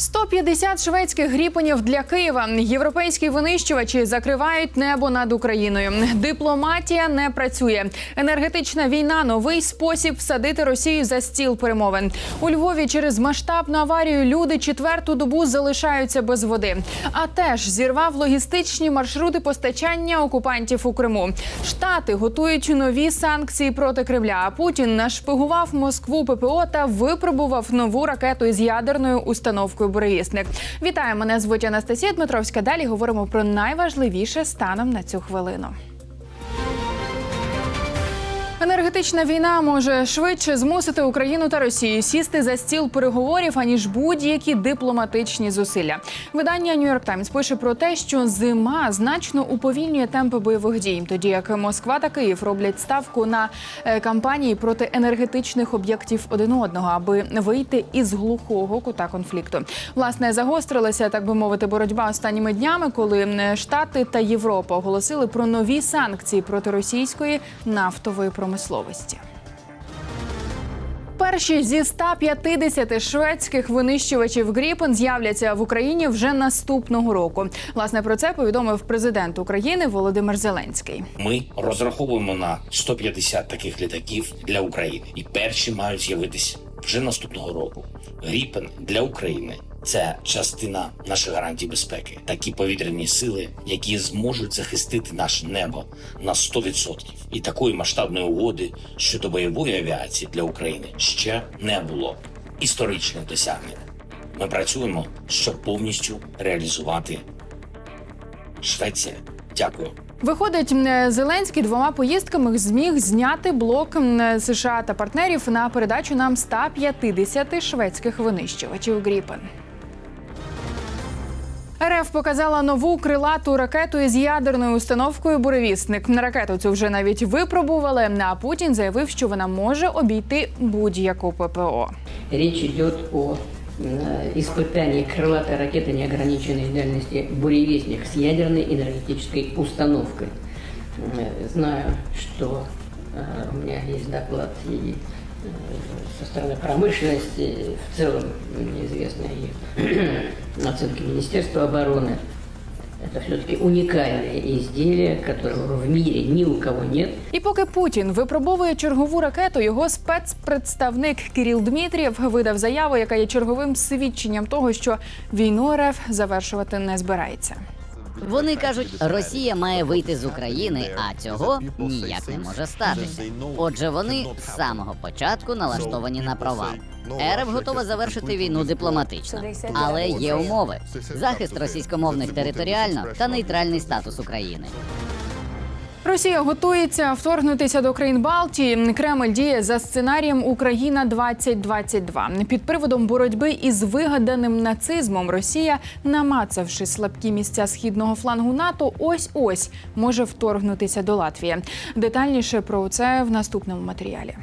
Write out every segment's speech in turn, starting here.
150 шведських гріпенів для Києва. Європейські винищувачі закривають небо над Україною. Дипломатія не працює. Енергетична війна новий спосіб всадити Росію за стіл перемовин. У Львові через масштабну аварію люди четверту добу залишаються без води. А теж зірвав логістичні маршрути постачання окупантів у Криму. Штати готують нові санкції проти Кремля. А Путін нашпигував Москву ППО та випробував нову ракету із ядерною установкою «Буревісник». Вітаю, мене звуть Анастасія Дмитровська. Далі говоримо про найважливіше станом на цю хвилину. Енергетична війна може швидше змусити Україну та Росію сісти за стіл переговорів аніж будь-які дипломатичні зусилля. Видання New York Times пише про те, що зима значно уповільнює темпи бойових дій, тоді як Москва та Київ роблять ставку на е, кампанії проти енергетичних об'єктів один одного, аби вийти із глухого кута конфлікту. Власне загострилася, так би мовити, боротьба останніми днями, коли Штати та Європа оголосили про нові санкції проти російської нафтової промисловості. Перші зі 150 шведських винищувачів Гріпен з'являться в Україні вже наступного року. Власне про це повідомив президент України Володимир Зеленський. Ми розраховуємо на 150 таких літаків для України, і перші мають з'явитись вже наступного року. Гріпен для України це частина наших гарантій безпеки, такі повітряні сили, які зможуть захистити наше небо на 100%. І такої масштабної угоди щодо бойової авіації для України ще не було. Історичне досягнення. Ми працюємо, щоб повністю реалізувати Швеція. Дякую. Виходить, Зеленський двома поїздками зміг зняти блок США та партнерів на передачу нам 150 шведських винищувачів Гріпен. РФ показала нову крилату ракету із ядерною установкою Буревісник. Ракету цю вже навіть випробували. А Путін заявив, що вона може обійти будь-яку ППО. Речь идет о э, испытании крылатой ракеты неограниченной дальности «Буревестник» с ядерной энергетической установкой. Э, Знаю, что э, у меня есть доклад и э, со стороны промышленности, в целом неизвестные и оценки Министерства обороны. Это все-таки уникальное изделие, которого в мире ни у кого нет. І поки Путін випробовує чергову ракету, його спецпредставник Кирил Дмитрієв видав заяву, яка є черговим свідченням того, що війну РФ завершувати не збирається. Вони кажуть, Росія має вийти з України, а цього ніяк не може статися. Отже, вони з самого початку налаштовані на провал. РФ готова завершити війну дипломатично, але є умови: захист російськомовних територіально та нейтральний статус України. Росія готується вторгнутися до країн Балтії. Кремль діє за сценарієм Україна 2022 Під приводом боротьби із вигаданим нацизмом Росія, намацавши слабкі місця східного флангу НАТО, ось ось може вторгнутися до Латвії. Детальніше про це в наступному матеріалі.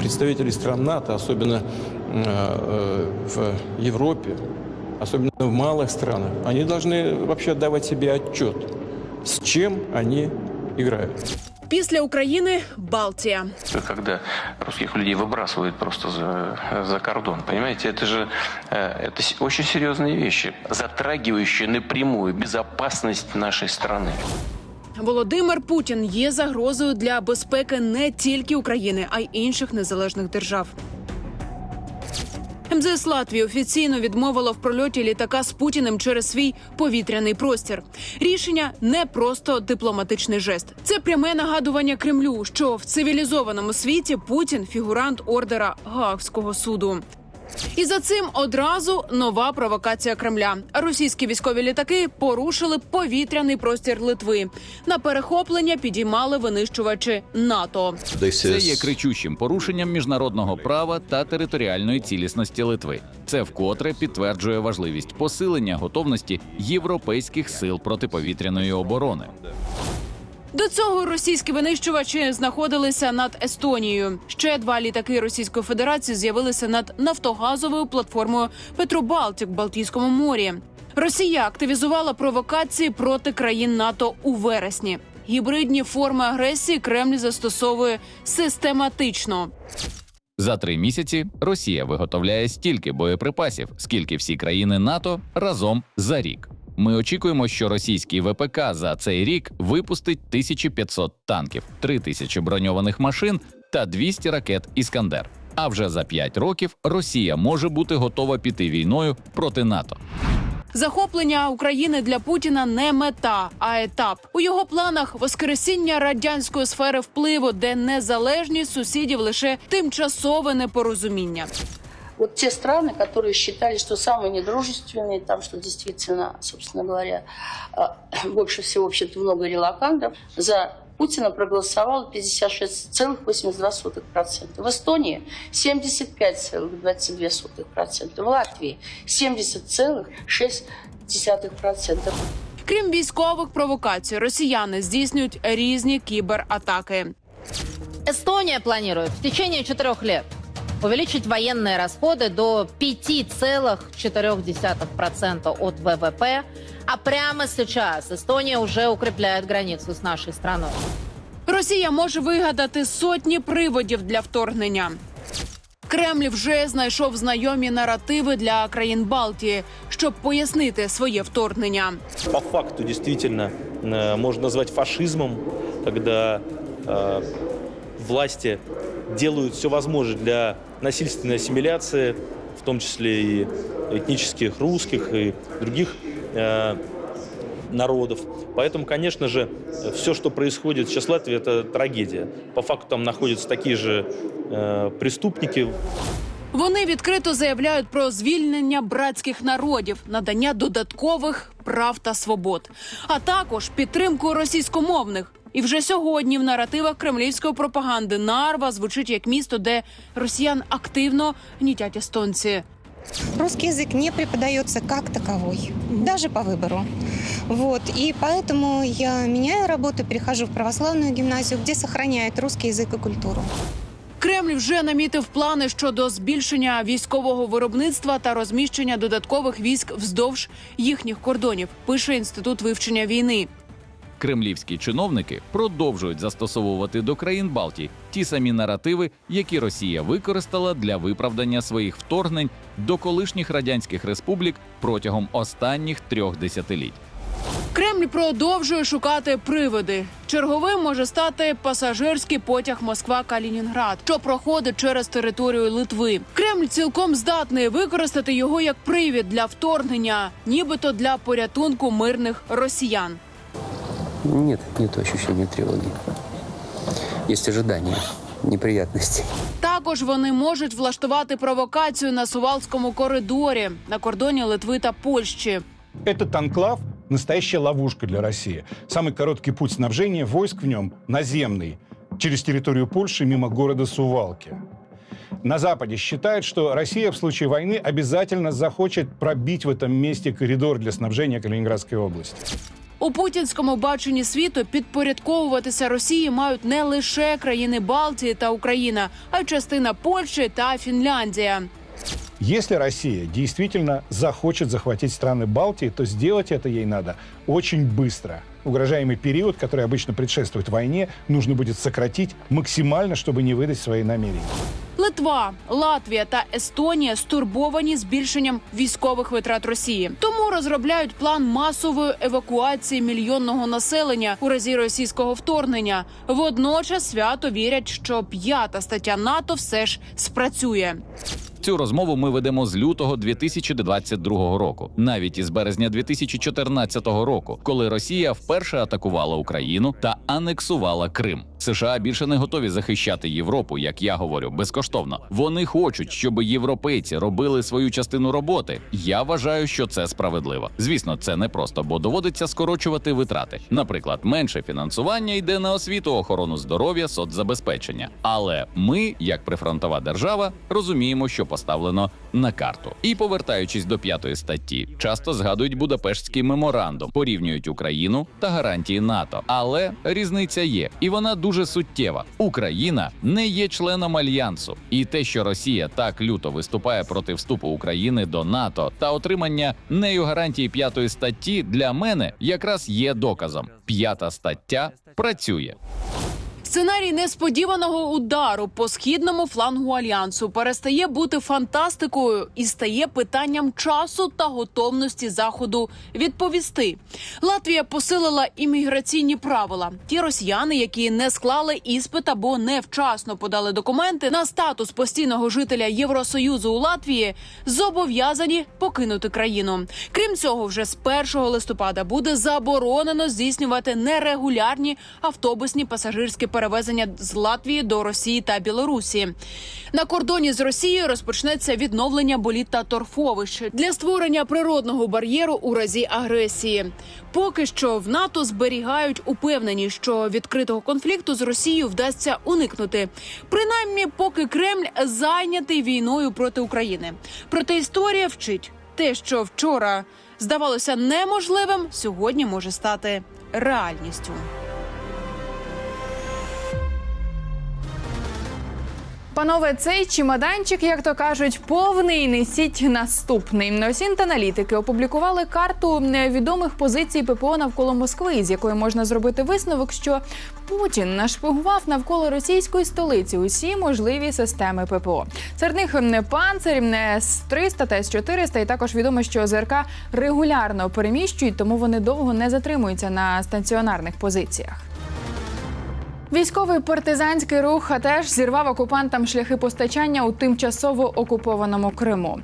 представители стран НАТО, особенно э, э, в Европе, особенно в малых странах, они должны вообще отдавать себе отчет, с чем они играют. Після України Балтія. когда русских людей выбрасывают просто за, за кордон. Понимаете, это же э, это с- очень серьезные вещи, затрагивающие напрямую безопасность нашей страны. Володимир Путін є загрозою для безпеки не тільки України, а й інших незалежних держав. МЗС Латвії офіційно відмовила в прольоті літака з Путіним через свій повітряний простір. Рішення не просто дипломатичний жест. Це пряме нагадування Кремлю, що в цивілізованому світі Путін фігурант ордера Гаагського суду. І за цим одразу нова провокація Кремля. Російські військові літаки порушили повітряний простір Литви. На перехоплення підіймали винищувачі НАТО. Це є кричущим порушенням міжнародного права та територіальної цілісності Литви. Це вкотре підтверджує важливість посилення готовності європейських сил протиповітряної оборони. До цього російські винищувачі знаходилися над Естонією. Ще два літаки Російської Федерації з'явилися над нафтогазовою платформою Петробалтік в Балтійському морі. Росія активізувала провокації проти країн НАТО у вересні. Гібридні форми агресії Кремль застосовує систематично. За три місяці Росія виготовляє стільки боєприпасів, скільки всі країни НАТО разом за рік. Ми очікуємо, що російський ВПК за цей рік випустить 1500 танків, 3000 броньованих машин та 200 ракет Іскандер. А вже за 5 років Росія може бути готова піти війною проти НАТО. Захоплення України для Путіна не мета, а етап. У його планах воскресіння радянської сфери впливу, де незалежність сусідів лише тимчасове непорозуміння. Вот те страны, которые считали, что самые недружественные, там, что действительно, собственно говоря, а, больше всего, вообще-то, много релакантов, за Путина проголосовало 56,82%. В Эстонии 75,22%. В Латвии 70,6%. Крім військових провокацій, росіяни здійснюють різні кібератаки. Эстония планирует в течение четырех лет увеличить военные расходы до 5,4% от ВВП. А прямо сейчас Эстония уже укрепляет границу с нашей страной. Росія може вигадати сотні приводів для вторгнення. Кремль вже знайшов знайомі наративи для країн Балтії, щоб пояснити своє вторгнення. по факту действительно э, можно назвать фашизмом, когда э, власти делают все возможное для насильственной ассимиляции, в том числе и этнических русских и других э, народов. Поэтому, конечно же, все, что происходит сейчас в Латвии, это трагедия. По факту там находятся такие же э, преступники, Вони відкрито заявляють про звільнення братських народів, надання додаткових прав та свобод, а також підтримку російськомовних. І вже сьогодні в наративах кремлівської пропаганди Нарва звучить як місто, де росіян активно гнітять естонці. Русский язык не преподается как таковой, даже по выбору. Вот. И поэтому я меняю работу, перехожу в православную гимназию, где сохраняют русский язык и культуру. Кремль вже намітив плани щодо збільшення військового виробництва та розміщення додаткових військ вздовж їхніх кордонів. Пише інститут вивчення війни. Кремлівські чиновники продовжують застосовувати до країн Балтії ті самі наративи, які Росія використала для виправдання своїх вторгнень до колишніх радянських республік протягом останніх трьох десятиліть. Кремль продовжує шукати приводи. Черговим може стати пасажирський потяг Москва-Калінінград, що проходить через територію Литви. Кремль цілком здатний використати його як привід для вторгнення, нібито для порятунку мирних росіян. Нет, нет ощущения тревоги. Есть ожидание неприятностей. Також вони можуть влаштувати провокацію на Сувалському коридорі на кордоні Литви та Польщі. Этот анклав – настоящая ловушка для России. Самый короткий путь снабжения войск в нем – наземный, через территорию Польши мимо города Сувалки. На Западе считают, что Россия в случае войны обязательно захочет пробить в этом месте коридор для снабжения Калининградской области. У путінському баченні світу підпорядковуватися Росії мають не лише країни Балтії та Україна, а й частина Польщі та Фінляндія. Если Россия действительно захочет захватить страны Балтии, то сделать это ей надо очень быстро. Угрожаемый период, который обычно предшествует войне, нужно будет сократить максимально, чтобы не выдать свои намерения. Литва, Латвія та Естонія стурбовані збільшенням військових витрат Росії, тому розробляють план масової евакуації мільйонного населення у разі російського вторгнення. Водночас свято вірять, що п'ята стаття НАТО все ж спрацює. Цю розмову ми ведемо з лютого 2022 року, навіть із березня 2014 року, коли Росія вперше атакувала Україну та анексувала Крим. США більше не готові захищати Європу, як я говорю, безкоштовно. Вони хочуть, щоб європейці робили свою частину роботи. Я вважаю, що це справедливо. Звісно, це не просто, бо доводиться скорочувати витрати. Наприклад, менше фінансування йде на освіту, охорону здоров'я, соцзабезпечення. Але ми, як прифронтова держава, розуміємо, що поставлено на карту. І повертаючись до п'ятої статті, часто згадують Будапештський меморандум, порівнюють Україну та гарантії НАТО. Але різниця є, і вона дуже суттєва. Україна не є членом альянсу, і те, що Росія так люто виступає проти вступу України до НАТО та отримання нею гарантії п'ятої статті, для мене якраз є доказом. П'ята стаття працює. Сценарій несподіваного удару по східному флангу альянсу перестає бути фантастикою і стає питанням часу та готовності заходу відповісти. Латвія посилила імміграційні правила. Ті росіяни, які не склали іспит або невчасно подали документи на статус постійного жителя Євросоюзу у Латвії, зобов'язані покинути країну. Крім цього, вже з 1 листопада буде заборонено здійснювати нерегулярні автобусні пасажирські перевезення з Латвії до Росії та Білорусі. На кордоні з Росією розпочнеться відновлення боліт та торфовищ для створення природного бар'єру у разі агресії. Поки що в НАТО зберігають упевненість, що відкритого конфлікту з Росією вдасться уникнути. Принаймні, поки Кремль зайнятий війною проти України. Проте історія вчить те, що вчора здавалося неможливим, сьогодні може стати реальністю. Панове, цей чемоданчик, як то кажуть, повний несіть наступний. Осінт аналітики опублікували карту відомих позицій ППО навколо Москви, з якої можна зробити висновок, що Путін нашпигував навколо російської столиці усі можливі системи ППО. Серед них панцирів, С-300 та С-400, і також відомо, що ЗРК регулярно переміщують, тому вони довго не затримуються на стаціонарних позиціях. Військовий партизанський рух а теж зірвав окупантам шляхи постачання у тимчасово окупованому Криму.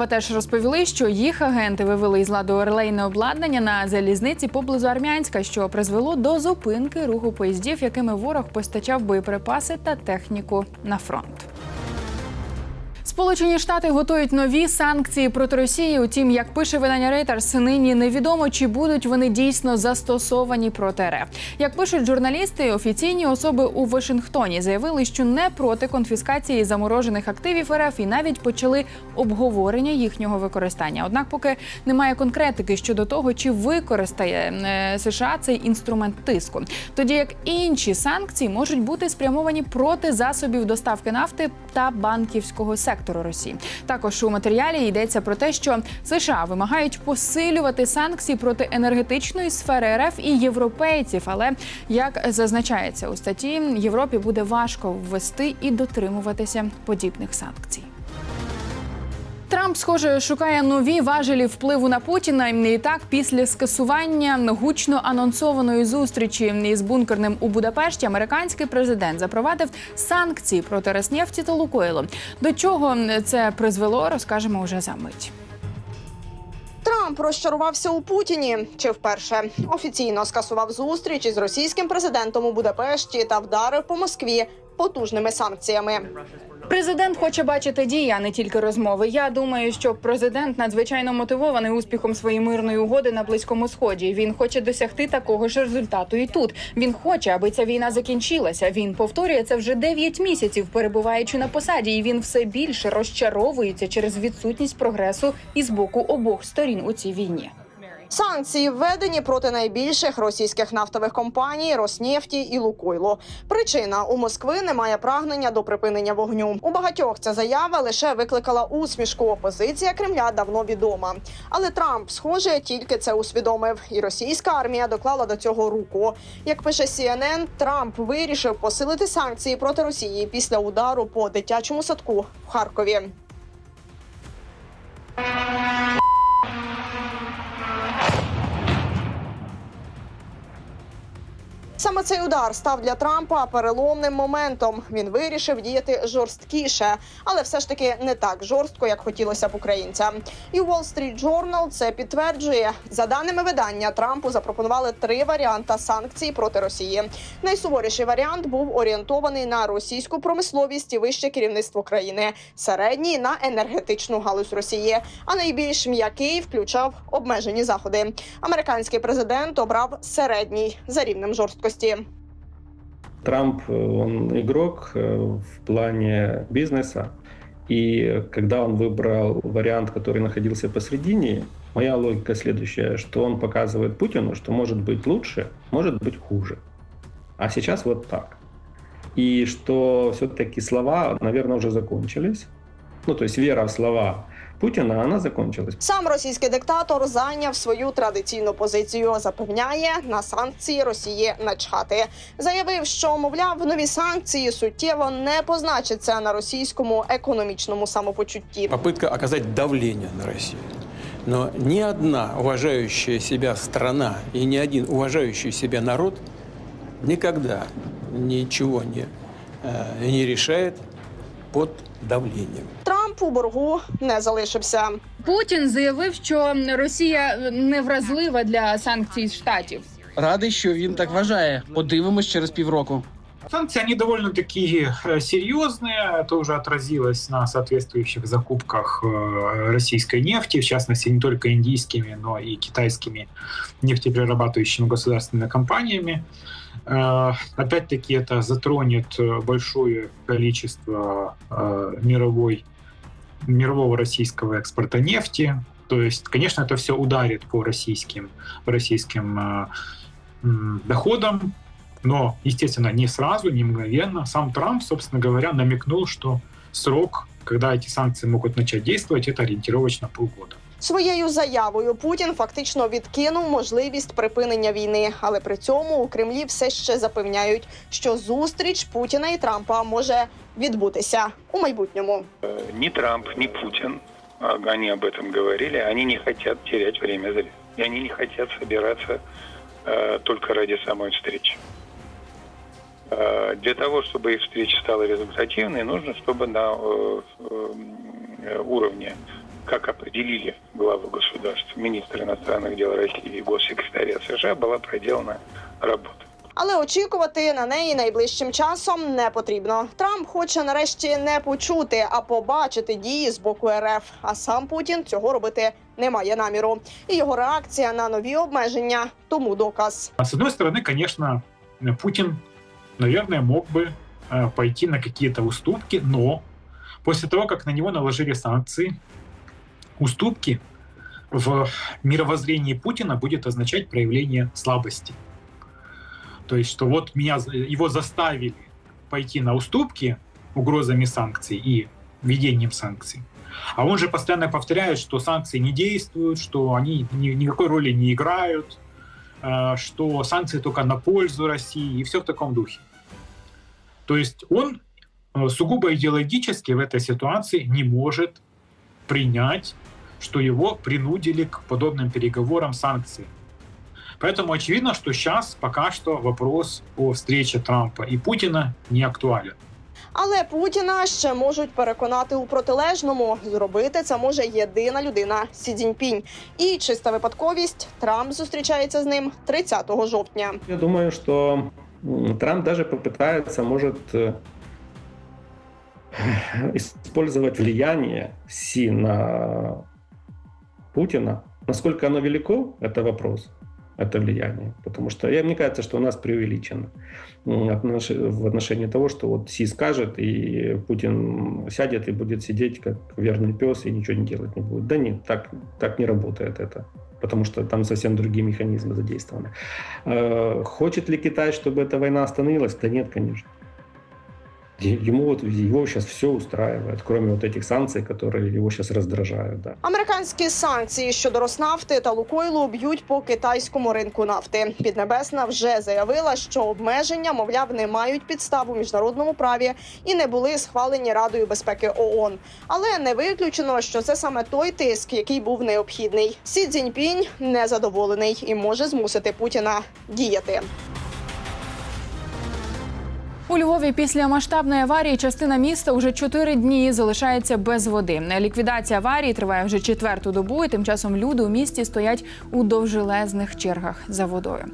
ВАТЕШ розповіли, що їх агенти вивели із ладу релейне обладнання на залізниці поблизу Армянська, що призвело до зупинки руху поїздів, якими ворог постачав боєприпаси та техніку на фронт. Сполучені Штати готують нові санкції проти Росії. Утім, як пише видання Reuters, нині невідомо, чи будуть вони дійсно застосовані проти РФ. Як пишуть журналісти, офіційні особи у Вашингтоні заявили, що не проти конфіскації заморожених активів РФ і навіть почали обговорення їхнього використання. Однак, поки немає конкретики щодо того, чи використає е, США цей інструмент тиску, тоді як інші санкції можуть бути спрямовані проти засобів доставки нафти та банківського сектору Росії. Також у матеріалі йдеться про те, що США вимагають посилювати санкції проти енергетичної сфери РФ і європейців. Але як зазначається у статті, Європі буде важко ввести і дотримуватися подібних санкцій. Трамп, схоже, шукає нові важелі впливу на Путіна. І так, після скасування гучно анонсованої зустрічі із бункерним у Будапешті, американський президент запровадив санкції проти Роснефті та Лукойлу. До чого це призвело, розкажемо вже за мить. Трамп розчарувався у Путіні чи вперше офіційно скасував зустріч із російським президентом у Будапешті та вдарив по Москві потужними санкціями. Президент хоче бачити дії, а не тільки розмови. Я думаю, що президент надзвичайно мотивований успіхом своєї мирної угоди на близькому сході. Він хоче досягти такого ж результату. І тут він хоче, аби ця війна закінчилася. Він повторює це вже 9 місяців, перебуваючи на посаді, і він все більше розчаровується через відсутність прогресу із боку обох сторін у цій війні. Санкції введені проти найбільших російських нафтових компаній Роснефті і Лукойлу. Причина у Москви немає прагнення до припинення вогню. У багатьох ця заява лише викликала усмішку. Опозиція Кремля давно відома. Але Трамп, схоже, тільки це усвідомив, і російська армія доклала до цього руку. Як пише CNN, Трамп вирішив посилити санкції проти Росії після удару по дитячому садку в Харкові. Саме цей удар став для Трампа переломним моментом. Він вирішив діяти жорсткіше, але все ж таки не так жорстко, як хотілося б українцям. І Wall Street Journal це підтверджує. За даними видання, Трампу запропонували три варіанти санкцій проти Росії. Найсуворіший варіант був орієнтований на російську промисловість і вище керівництво країни, середній на енергетичну галузь Росії. А найбільш м'який включав обмежені заходи. Американський президент обрав середній за рівнем жорсткості. Трамп, э, он игрок э, в плане бизнеса. И когда он выбрал вариант, который находился посередине, моя логика следующая, что он показывает Путину, что может быть лучше, может быть хуже. А сейчас вот так. и что все-таки слова, наверное, уже закончились. Ну, то есть вера в слова Путина, она закончилась. Сам російський диктатор зайняв свою традиційну позицію. Запевняє, на санкції Росії начхати. Заявив, що мовляв, нові санкції суттєво не позначаться на російському економічному самопочутті. Попытка оказать давление на Россию. Но ни одна уважающая себя страна и ни один уважающий себя народ никогда ничего не, э, не решает под давлением Трамп у боргу не залишився. Путін заявив, що Росія не вразлива для санкцій штатів. Радий, що він так вважає. Подивимось через півроку. Санкции, они довольно-таки э, серьезные. Это уже отразилось на соответствующих закупках э, российской нефти, в частности, не только индийскими, но и китайскими нефтеперерабатывающими государственными компаниями. Э, Опять-таки, это затронет э, большое количество э, мировой, мирового российского экспорта нефти. То есть, конечно, это все ударит по российским, по российским э, доходам, но, естественно, не сразу, не мгновенно. Сам Трамп, собственно говоря, намекнул, что срок, когда эти санкции могут начать действовать, это ориентировочно полгода. Своєю заявою Путін фактично відкинув можливість припинення війни, але при цьому у Кремлі все ще запевняють, що зустріч Путіна і Трампа може відбутися у майбутньому. Ни Трамп, ни Путин, а, они об этом говорили, они не хотят терять время зря. И они не хотят собираться э, только ради самой встречи. Э, для того, чтобы их встреча стала результативной, нужно, чтобы на э, э, уровне, как определили главы государств, министр иностранных дел России и госсекретаря США, была проделана работа. Але очікувати на неї найближчим часом не потрібно. Трамп хоче нарешті не почути, а побачити дії з боку РФ. А сам Путін цього робити не має наміру. І його реакція на нові обмеження тому доказ. А С одной стороны, конечно, Путин, наверное, мог бы э, пойти на какие-то уступки, но после того, как на него наложили санкции, уступки в мировоззрении Путина будет означать проявление слабости. То есть, что вот меня, его заставили пойти на уступки угрозами санкций и введением санкций. А он же постоянно повторяет, что санкции не действуют, что они ни- никакой роли не играют, э, что санкции только на пользу России и все в таком духе. То есть он э, сугубо идеологически в этой ситуации не может принять, что его принудили к подобным переговорам санкций. Поэтому очевидно, что сейчас пока что вопрос о встрече Трампа и Путина не актуален. Але Путіна ще можуть переконати у протилежному. Зробити це може єдина людина Сі Цзіньпінь. І чиста випадковість Трамп зустрічається з ним 30 жовтня. Я думаю, что м, Трамп даже попытается, может, э, использовать влияние Си на Путина. Насколько оно велико, это вопрос, это влияние. Потому что, я, мне кажется, что у нас преувеличено в отношении того, что вот Си скажет, и Путин сядет и будет сидеть как верный пес и ничего не делать не будет. Да нет, так, так не работает это. Потому что там совсем другие механизмы задействованы. Э, Хочет ли Китай, чтобы эта война остановилась? Да нет, конечно. Е- Ему вот его сейчас все устраивает, кроме вот этих санкций, которые его сейчас раздражают. Да. Американські санкції щодо Роснафти та Лукойлу б'ють по китайському ринку нафти. Піднебесна вже заявила, що обмеження, мовляв, не мають підстав у міжнародному праві і не були схвалені Радою безпеки ООН. Але не виключено, що це саме той тиск, який був необхідний. Сі Цзіньпінь незадоволений і може змусити Путіна діяти. У Львові після масштабної аварії частина міста уже чотири дні залишається без води. Ліквідація аварії триває вже четверту добу, і тим часом люди у місті стоять у довжелезних чергах за водою.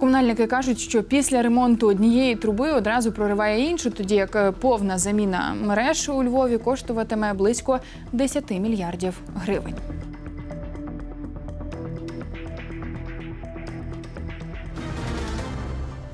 Комунальники кажуть, що після ремонту однієї труби одразу прориває іншу, тоді як е, повна заміна мереж у Львові коштуватиме близько 10 мільярдів гривень.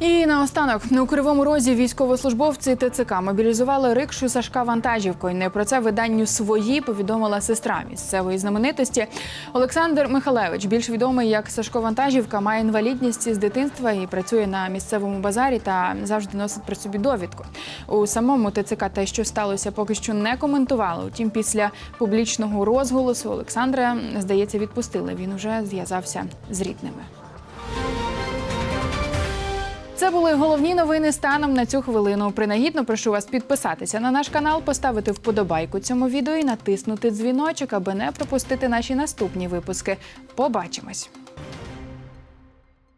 І наостанок у кривому розі військовослужбовці ТЦК мобілізували рикшу Сашка вантажівкою. Не про це виданню свої повідомила сестра місцевої знаменитості Олександр Михалевич. Більш відомий як Сашко Вантажівка, має інвалідність з дитинства і працює на місцевому базарі та завжди носить при собі довідку. У самому ТЦК те, що сталося, поки що не коментували. Утім, після публічного розголосу Олександра здається відпустили. Він уже зв'язався з рідними. Це були головні новини станом на цю хвилину. Принагідно прошу вас підписатися на наш канал, поставити вподобайку цьому відео і натиснути дзвіночок, аби не пропустити наші наступні випуски. Побачимось.